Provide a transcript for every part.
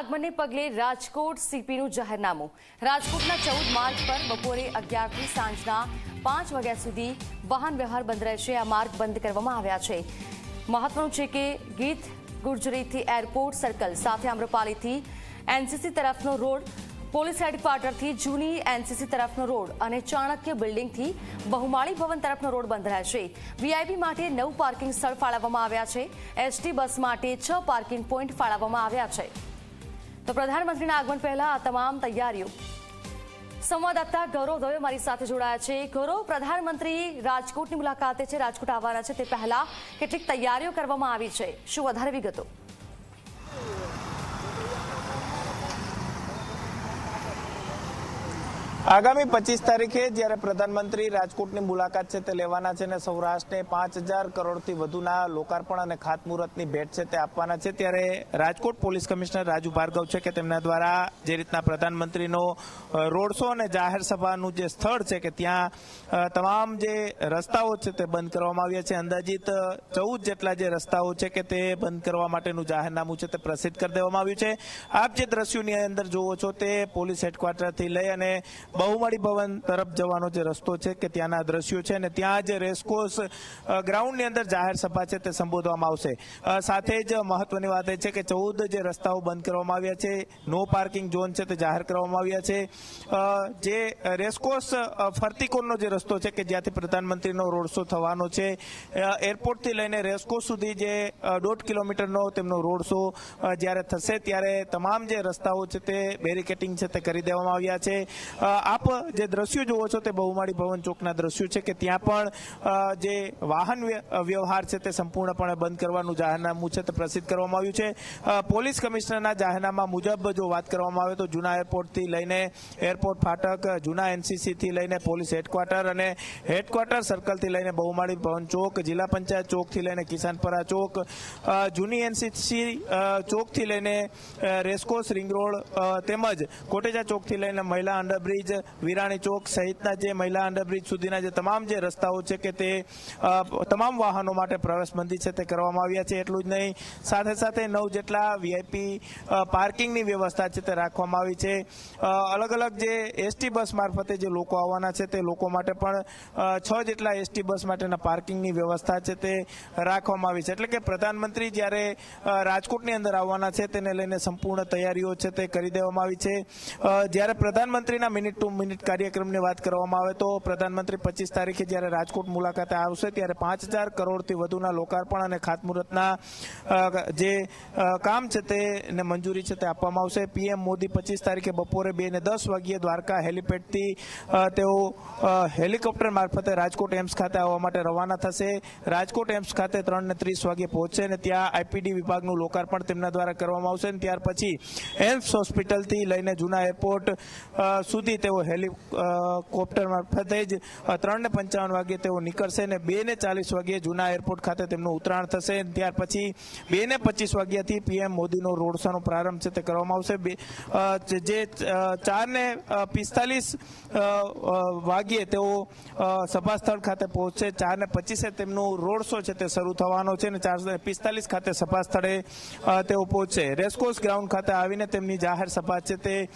આગમનને પગલે રાજકોટ સીપીનું જાહેરનામું. રાજકોટના ચૌદ માર્ગ પર બપોરે અગિયારથી સાંજના પાંચ વાગ્યા સુધી વાહન વ્યવહાર બંધ રહેશે. આ માર્ગ બંધ કરવામાં આવ્યા છે. મહત્વનું છે કે ગીત ગુર્જરીથી એરપોર્ટ સર્કલ, સાથે આમ્રપાલીથી એનસીસી તરફનો રોડ, પોલીસ હેડક્વાર્ટરથી જૂની એનસીસી તરફનો રોડ અને ચાણક્ય બિલ્ડિંગથી બહુમાળી ભવન તરફનો રોડ બંધ રહેશે. વીઆઈપી માટે નવ પાર્કિંગ સ્થળ ફાળવવામાં આવ્યા છે. એસટી બસ માટે છ પાર્કિંગ પોઈન્ટ ફાળવવામાં આવ્યા છે. તો પ્રધાનમંત્રીના આગમન પહેલા આ તમામ તૈયારીઓ. સંવાદદાતા ગૌરવ દવે મારી સાથે જોડાયા છે. ગૌરવ, પ્રધાનમંત્રી રાજકોટની મુલાકાતે છે, રાજકોટ આવવાના છે. તે પહેલા કેટલીક તૈયારીઓ કરવામાં આવી છે. શું વધારે વિગતો? આગામી પચીસ તારીખે જ્યારે પ્રધાનમંત્રી રાજકોટની મુલાકાત છે તે લેવાના છે અને સૌરાષ્ટ્રને પાંચ હજાર કરોડથી વધુના લોકાર્પણ અને ખાતમુહૂર્તની ભેટ છે તે આપવાના છે, ત્યારે રાજકોટ પોલીસ કમિશનર રાજુ ભાર્ગવ છે કે તેમના દ્વારા જે રીતના પ્રધાનમંત્રીનો રોડ શો અને જાહેર સભાનું જે સ્થળ છે કે ત્યાં તમામ જે રસ્તાઓ છે તે બંધ કરવામાં આવ્યા છે. અંદાજિત ચૌદ જેટલા જે રસ્તાઓ છે કે તે બંધ કરવા માટેનું જાહેરનામું છે તે પ્રસિદ્ધ કરી દેવામાં આવ્યું છે. આપ જે દ્રશ્યોની અંદર જોવો છો તે પોલીસ હેડક્વાર્ટરથી લઈ અને બહુમાળી ભવન તરફ જવાનો જે રસ્તો છે કે ત્યાંના દ્રશ્યો છે અને ત્યાં જે રેસકોર્સ ગ્રાઉન્ડની અંદર જાહેર સભા છે તે સંબોધવામાં આવશે. સાથે જ મહત્વની વાત એ છે કે ચૌદ જે રસ્તાઓ બંધ કરવામાં આવ્યા છે નો પાર્કિંગ ઝોન છે તે જાહેર કરવામાં આવ્યા છે. જે રેસકોર્સ અ, ફરતીકોનનો જે રસ્તો છે કે જ્યાંથી પ્રધાનમંત્રીનો રોડ શો થવાનો છે એરપોર્ટથી લઈને રેસકોર્સ સુધી જે દોઢ કિલોમીટરનો તેમનો રોડ શો જ્યારે થશે ત્યારે તમામ જે રસ્તાઓ છે તે બેરિકેટિંગ છે તે કરી દેવામાં આવ્યા છે. આપ જે દ્રશ્યો જુઓ છો તે બહુમાળી ભવન ચોકના દ્રશ્યો છે કે ત્યાં પણ જે વાહન વ્ય- વ્યવહાર છે તે સંપૂર્ણપણે બંધ કરવાનું જાહેરનામું છે તે પ્રસિદ્ધ કરવામાં આવ્યું છે. પોલીસ કમિશનરના જાહેરનામા મુજબ જો વાત કરવામાં આવે તો જૂના એરપોર્ટથી લઈને એરપોર્ટ ફાટક જૂના એનસીસીથી લઈને પોલીસ હેડક્વાર્ટર અને હેડક્વાર્ટર સર્કલથી લઈને બહુમાળી ભવન ચોક જિલ્લા પંચાયત ચોકથી લઈને કિસાનપરા ચોક જૂની એનસીસી ચોકથી લઈને અ, રેસકોર્સ રિંગ રોડ તેમજ કોટેજા ચોકથી લઈને મહિલા અંડરબ્રિજ વિરાણી ચોક સહિતના જે મહિલા અંડરબ્રિજ સુધીના જે તમામ જે રસ્તાઓ છે કે તે તમામ વાહનો માટે પ્રવેશબંધી છે તે કરવામાં આવ્યા છે. એટલું જ નહીં, સાથે સાથે નવ જેટલા વીઆઈપી પાર્કિંગની વ્યવસ્થા છે તે રાખવામાં આવી છે. અલગ અલગ જે એસટી બસ મારફતે જે લોકો આવવાના છે તે લોકો માટે પણ છ જેટલા એસટી બસ માટેના પાર્કિંગની વ્યવસ્થા છે તે રાખવામાં આવી છે. એટલે કે પ્રધાનમંત્રી જ્યારે રાજકોટની અંદર આવવાના છે તેને લઈને સંપૂર્ણ તૈયારીઓ છે તે કરી દેવામાં આવી છે. જ્યારે પ્રધાનમંત્રીના મિનિટ ટુ મિનિટ કાર્યક્રમની વાત કરવામાં આવે તો પ્રધાનમંત્રી પચીસ તારીખે જ્યારે રાજકોટ મુલાકાતે આવશે ત્યારે પાંચ હજાર કરોડથી વધુના લોકાર્પણ અને ખાતમુહૂર્તના જે કામ છે તેને મંજૂરી છે તે આપવામાં આવશે. પીએમ મોદી પચીસ તારીખે બપોરે બે ને દસ વાગ્યે દ્વારકા હેલિપેડથી તેઓ હેલિકોપ્ટર મારફતે રાજકોટ એમ્સ ખાતે આવવા માટે રવાના થશે. રાજકોટ એમ્સ ખાતે ત્રણ ને ત્રીસ વાગ્યે પહોંચશે અને ત્યાં આઈપીડી વિભાગનું લોકાર્પણ તેમના દ્વારા કરવામાં આવશે ત્યાર પછી એમ્સ હોસ્પિટલથી લઈને જૂના એરપોર્ટ સુધી તેઓ હેલિકોપ્ટર મારફતે જ ત્રણને ત્રણ ને પંચાવન વાગ્યે તેઓ નીકળશે અને બે ને ચાલીસ વાગ્યે જૂના એરપોર્ટ ખાતે તેમનું ઉતરાણ થશે. ત્યાર પછી બે ને પચીસ વાગ્યાથી પીએમ મોદીનો રોડ શોનો પ્રારંભ છે તે કરવામાં આવશે. બે- જે- ચાર ને પિસ્તાલીસ વાગ્યે તેઓ સભા સ્થળ ખાતે પહોંચશે. ચાર ને પચીસે તેમનું રોડ શો છે તે શરૂ થવાનો છે અને ચાર પિસ્તાલીસ ખાતે સભા સ્થળે તેઓ પહોંચશે. રેસકોર્સ ગ્રાઉન્ડ ખાતે આવીને તેમની જાહેર સભા છે તે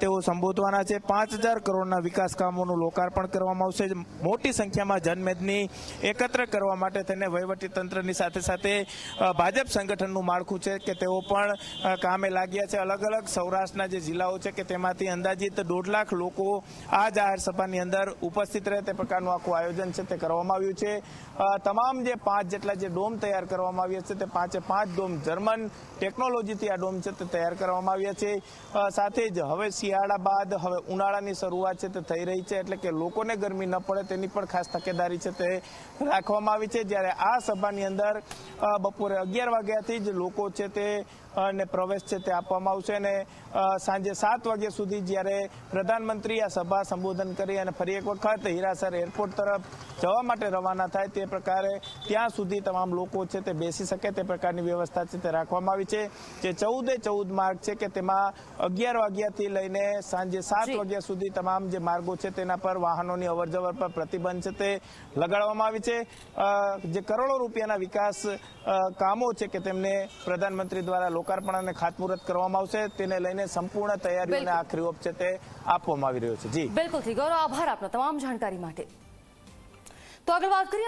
તેઓ સંબોધવાના છે. પાંચ હજાર કરોડના વિકાસ કામોનું લોકાર્પણ કરવામાં આવશે. મોટી સંખ્યામાં જનમેદની એકત્ર કરવા માટે તેને તંત્રની સાથે સાથે ભાજપ સંગઠનનું માળખું છે કે તેઓ પણ કામે લાગ્યા છે. અલગ અલગ સૌરાષ્ટ્રના જે જિલ્લાઓ છે કે તેમાંથી અંદાજિત દોઢ લાખ લોકો આ જાહેર સભાની અંદર ઉપસ્થિત રહે. તે પ્રકારનું આખું આયોજન છે તે કરવામાં આવ્યું છે. તમામ જે પાંચ જેટલા જે ડોમ તૈયાર કરવામાં આવ્યા છે તે પાંચે પાંચ ડોમ જર્મન ટેકનોલોજીથી આ ડોમ છે તે તૈયાર કરવામાં આવ્યા છે. સાથે જ હવે શિયાળા બાદ, હવે ઉનાળાની શરૂઆત છે તે થઈ રહી છે એટલે કે લોકોને ગરમી ન પડે તેની પણ ખાસ તકેદારી છે તે રાખવામાં આવી છે. જ્યારે આ સભાની અંદર બપોરે અગિયાર વાગ્યાથી જ લોકો છે તે અને પ્રવેશ છે તે આપવામાં આવશે અને સાંજે સાત વાગ્યા સુધી જ્યારે પ્રધાનમંત્રી આ સભા સંબોધન કરી અને ફરી એક વખત હીરાસર એરપોર્ટ તરફ જવા માટે રવાના થાય તે પ્રકારે ત્યાં સુધી તમામ લોકો છે તે બેસી શકે તે પ્રકારની વ્યવસ્થા છે તે રાખવામાં આવી છે. જે ચૌદે ચૌદ માર્ગ છે કે તેમાં અગિયાર વાગ્યાથી લઈને સાંજે સાત વાગ્યા સુધી તમામ જે માર્ગો છે તેના પર વાહનોની અવરજવર પર પ્રતિબંધ છે તે લગાડવામાં આવી છે. જે કરોડો રૂપિયાના વિકાસ કામો છે કે તેમને પ્રધાનમંત્રી દ્વારા લોકાર્પણ લોકાર્પણ અને ખાતમુહૂર્ત કરવામાં આવશે. તેને લઈને સંપૂર્ણ તૈયારીઓ અને આખરી ઓપ છે તે આપવામાં આવી રહ્યો છે. જી. બિલકુલ ગૌરવ આભાર આપનો તમામ જાણકારી માટે. તો આગળ વાત કરીએ